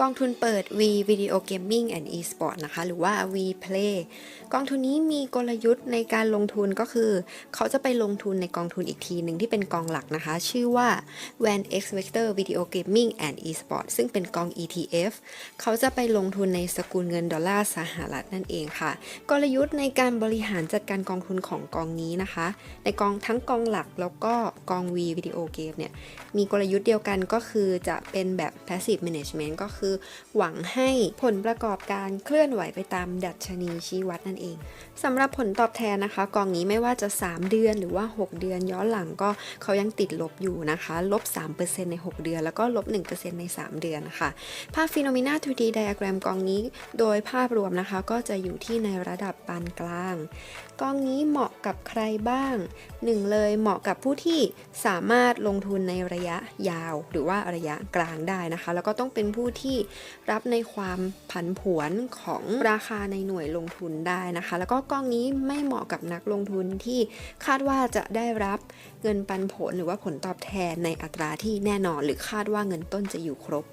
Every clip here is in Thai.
กองทุนเปิด V Video Gaming and Esport นะคะ หรือว่า V Play กองทุนนี้มีกลยุทธ์ในการลงทุนก็คือ เขาจะไปลงทุนในกองทุนอีกทีหนึ่งที่เป็นกองหลักนะคะ ชื่อว่า Van X Vector Video Gaming and Esport ซึ่งเป็นกอง ETF เขาจะไปลงทุนในสกุลเงินดอลลาร์สหรัฐนั่นเองค่ะ กลยุทธ์ในการบริหารจัดการกองทุนของกองนี้นะคะ ในกองทั้งกองหลักแล้วก็กอง V Video Game เนี่ยมีกลยุทธ์เดียวกันก็คือจะเป็นแบบ passive management ก็คือหวังให้ผลประกอบการเคลื่อนไหวไปตามดัชนีชี้วัดนั่นเองสำหรับผลตอบแทนนะคะ กองนี้ไม่ว่าจะ 3 เดือนหรือว่า 6 เดือนย้อนหลังก็เขายังติดลบอยู่นะคะลบ 3%ใน 6 เดือน แล้วก็ลบ 1%ใน 3 เดือนนะคะภาพ Phenomena 2D diagram กองนี้ โดยภาพรวมนะคะ ก็จะอยู่ที่ในระดับปานกลาง กองนี้เหมาะกับใครบ้างหนึ่งเลยเหมาะกับผู้ที่สามารถลงทุนในระยะยาว หรือว่าระยะกลางได้นะคะ แล้วก็ต้องเป็นผู้ที่รับในความผันผวนของราคาในหน่วยลงทุนได้นะคะ แล้วก็กองนี้ไม่เหมาะกับนักลงทุนที่คาดว่าจะได้รับเงินปันผลหรือว่าผลตอบแทนในอัตราที่แน่นอน หรือคาดว่าเงินต้นจะอยู่ครบ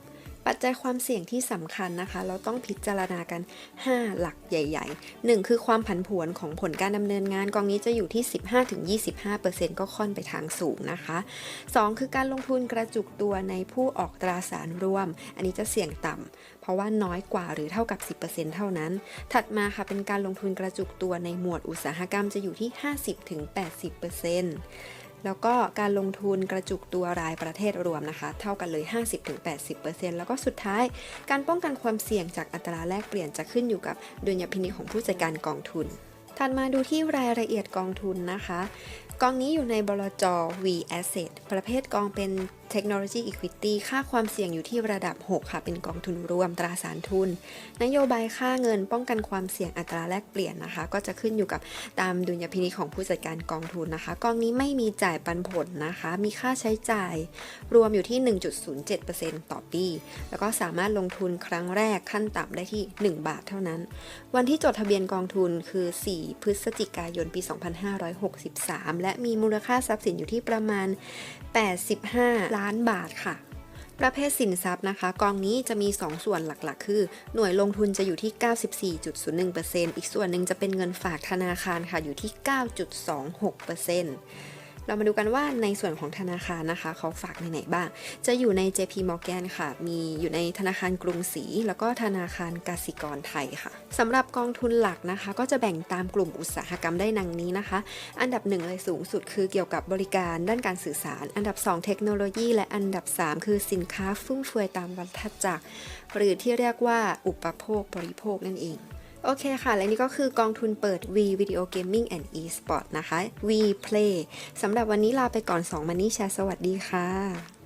ปัจจัยความเสี่ยงที่สำคัญนะคะ เราต้องพิจารณากัน 5 หลักใหญ่ ๆ 1 คือความผันผวนของผลการดำเนินงานกองนี้จะอยู่ที่ 15-25%ก็ค่อนไปทางสูงนะคะ 2 คือการลงทุนกระจุกตัวในผู้ออกตราสารร่วม อันนี้จะเสี่ยงต่ำเพราะว่าน้อยกว่าหรือเท่ากับ 10%เท่านั้น ถัดมาค่ะเป็นการลงทุนกระจุกตัวในหมวดอุตสาหกรรมจะอยู่ที่ 50-80% แล้วก็การลงทุนกระจุกตัวรายประเทศรวมนะคะ เท่ากันเลย 50-80%แล้วก็สุดท้าย การป้องกันความเสี่ยงจากอัตราแลกเปลี่ยนจะขึ้นอยู่กับดุลยพินิจของผู้จัดการกองทุนถัดมาดูที่รายละเอียดกองทุนนะคะ กองนี้อยู่ในบลจ V Asset ประเภทกองเป็น Technology Equity ค่าความเสี่ยงอยู่ที่ระดับ 6 ค่ะ เป็นกองทุนรวมตราสารทุน นโยบายค่าเงินป้องกันความเสี่ยงอัตราแลกเปลี่ยนนะคะ ก็จะขึ้นอยู่กับตามดุลยพินิจของผู้จัดการกองทุนนะคะ กองนี้ไม่มีจ่ายปันผลนะคะ มีค่าใช้จ่ายรวมอยู่ที่ 1.07%ต่อปี แล้วก็สามารถลงทุนครั้งแรกขั้นต่ำได้ที่ 1 บาทเท่านั้น วันที่จดทะเบียนกองทุนคือ 4 พฤศจิกายนปี 2563 และมีมูลค่าทรัพย์สินอยู่ที่ประมาณ 85ล้านานบาทค่ะ ประเภทสินทรัพย์นะคะ กองนี้จะมี 2 ส่วนหลักๆ คือ หน่วยลงทุนจะอยู่ที่ 94.01%อีกส่วนหนึ่งจะเป็นเงินฝากธนาคารค่ะอยู่ที่ 9.26% เรามาดูกันว่าในส่วนของธนาคารนะคะ เขาฝากในไหนบ้าง จะอยู่ใน JP Morgan ค่ะ มีอยู่ในธนาคารกรุงศรีแล้วก็ธนาคารกสิกรไทยค่ะสำหรับกองทุนหลักนะคะ ก็จะแบ่งตามกลุ่มอุตสาหกรรมได้ดังนี้นะคะ อันดับหนึ่งเลยสูงสุดคือเกี่ยวกับบริการด้านการสื่อสาร อันดับ 2 เทคโนโลยี และอันดับ 3 คือสินค้าฟุ่มเฟือยตามวัฏจักรหรือที่เรียกว่าอุปโภคบริโภคนั่นเอง โอเคค่ะ และนี่ก็คือกองทุนเปิด V Video Gaming and Esport นะคะ V Play สำหรับวันนี้ลาไปก่อน 2 มันนี่แชร์สวัสดีค่ะ